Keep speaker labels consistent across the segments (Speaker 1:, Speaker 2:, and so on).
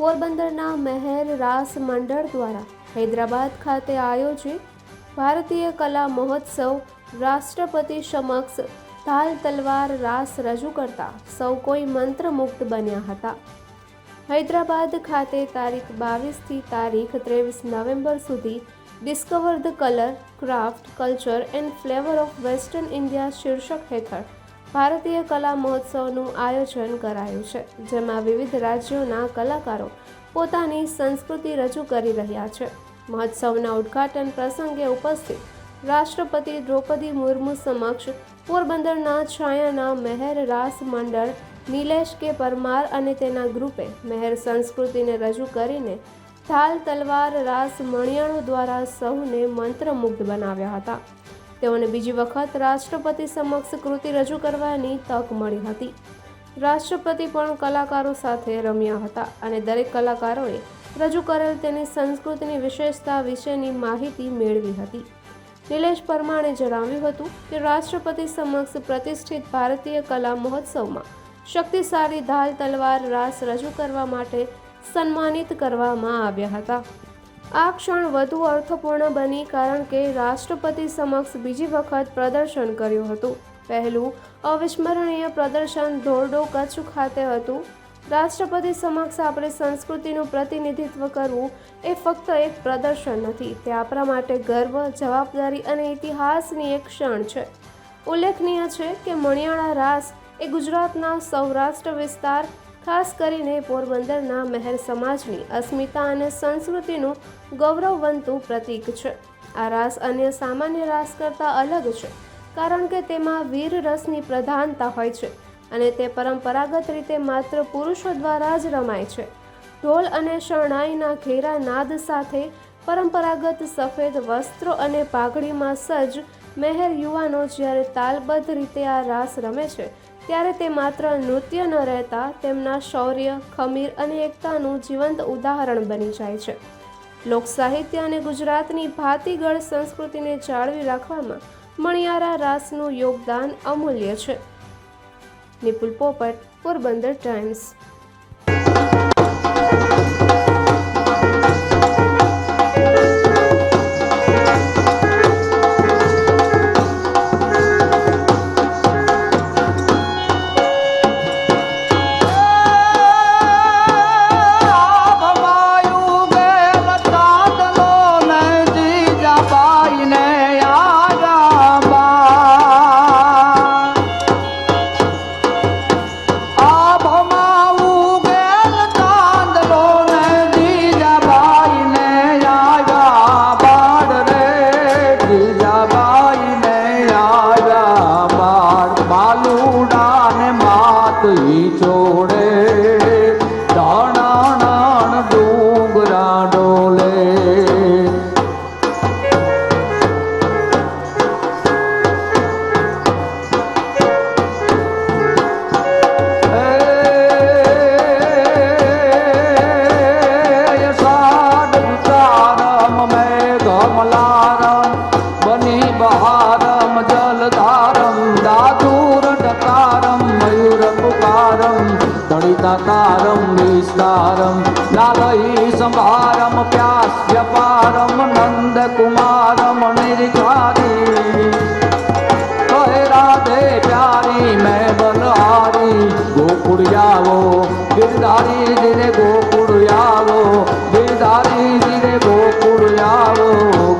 Speaker 1: પોરબંદરના મહેર રાસ મંડળ દ્વારા હૈદરાબાદ ખાતે આયોજિત ભારતીય કલા મહોત્સવ રાષ્ટ્રપતિ સમક્ષ તાલ તલવાર રાસ રજૂ કરતા સૌ કોઈ મંત્રમુગ્ધ બન્યા હતા. હૈદરાબાદ ખાતે તારીખ બાવીસથી તારીખ ત્રેવીસ નવેમ્બર સુધી discover the colour craft culture and flavour of western India શીર્ષક હેઠળ ભારતીય કલા મહોત્સવનું આયોજન કરાયું છે, જેમાં વિવિધ રાજ્યોના કલાકારો પોતાની સંસ્કૃતિ રજૂ કરી રહ્યા છે. મહોત્સવના ઉદ્ઘાટન પ્રસંગે ઉપસ્થિત રાષ્ટ્રપતિ દ્રૌપદી મુર્મુ સમક્ષ પોરબંદરના છાયાના મહેર રાસ મંડળ નિલેશ કે પરમાર અને તેના ગ્રુપે મહેર સંસ્કૃતિને રજૂ કરીને થાલ તલવાર રાસ મણિયાળો દ્વારા સૌને મંત્રમુગ્ધ બનાવ્યા હતા. તેઓને બીજી વખત રાષ્ટ્રપતિ સમક્ષ કૃતિ રજૂ કરવાની તક મળી હતી. રાષ્ટ્રપતિ પણ કલાકારો સાથે રમ્યા હતા અને દરેક કલાકારોએ રજૂ કરેલ તેની સંસ્કૃતિની વિશેષતા વિશેની માહિતી મેળવી હતી. નિલેશ પરમાણે જણાવ્યું હતું કે રાષ્ટ્રપતિ સમક્ષ પ્રતિષ્ઠિત ભારતીય કલા મહોત્સવમાં શક્તિશાળી ધાલ તલવાર રાસ રજૂ કરવા માટે સન્માનિત કરવામાં આવ્યા હતા. આ ક્ષણ વધુ અર્થપૂર્ણ બની કારણ કે રાષ્ટ્રપતિ સમક્ષ બીજી વખત પ્રદર્શન કર્યું હતું. પહેલું અવિસ્મરણીય પ્રદર્શન ધોરડો કચ્છ ખાતે હતું. રાષ્ટ્રપતિ સમક્ષ આપણી સંસ્કૃતિનું પ્રતિનિધિત્વ કરવું એ ફક્ત એક પ્રદર્શન નથી, તે આપણા માટે ગર્વ, જવાબદારી અને ઇતિહાસની એક ક્ષણ છે. ઉલ્લેખનીય છે કે મણિયાળા રાસ એ ગુજરાતના સૌરાષ્ટ્ર વિસ્તાર ખાસ કરીને પોરબંદરના મહેર સમાજની અસ્મિતા અને સંસ્કૃતિનું ગૌરવવંતું પ્રતીક છે. આ રાસ અન્ય સામાન્ય રાસ કરતાં અલગ છે, કારણ કે તેમાં વીર રસની પ્રધાનતા હોય છે અને તે પરંપરાગત રીતે માત્ર પુરુષો દ્વારા જ રમાય છે. ઢોલ અને શરણાઈના ઘેરા નાદ સાથે પરંપરાગત સફેદ વસ્ત્રો અને પાઘડીમાં સજ્જ મહેર યુવાનો જ્યારે તાલબદ્ધ રીતે આ રાસ રમે છે ત્યારે તે માત્ર નૃત્ય ન રહેતા તેમના શૌર્ય, ખમીર અને એકતાનું જીવંત ઉદાહરણ બની જાય છે. લોક સાહિત્ય અને ગુજરાતની ભાતીગળ સંસ્કૃતિને જાળવી રાખવામાં મણિયારા રાસનું યોગદાન અમૂલ્ય છે. નિપુલ પોપટ, પોરબંદર ટાઈમ્સ.
Speaker 2: નંદકુમાર મણિરચારી કહે રાધે પ્યારી, મેં બલહારી ગોકુળ આવો ગિરધારી ધીરે ગોકુળ આવો ગિરધારી ધીરે ગોકુળ આવો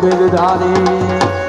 Speaker 2: ગિરધારી.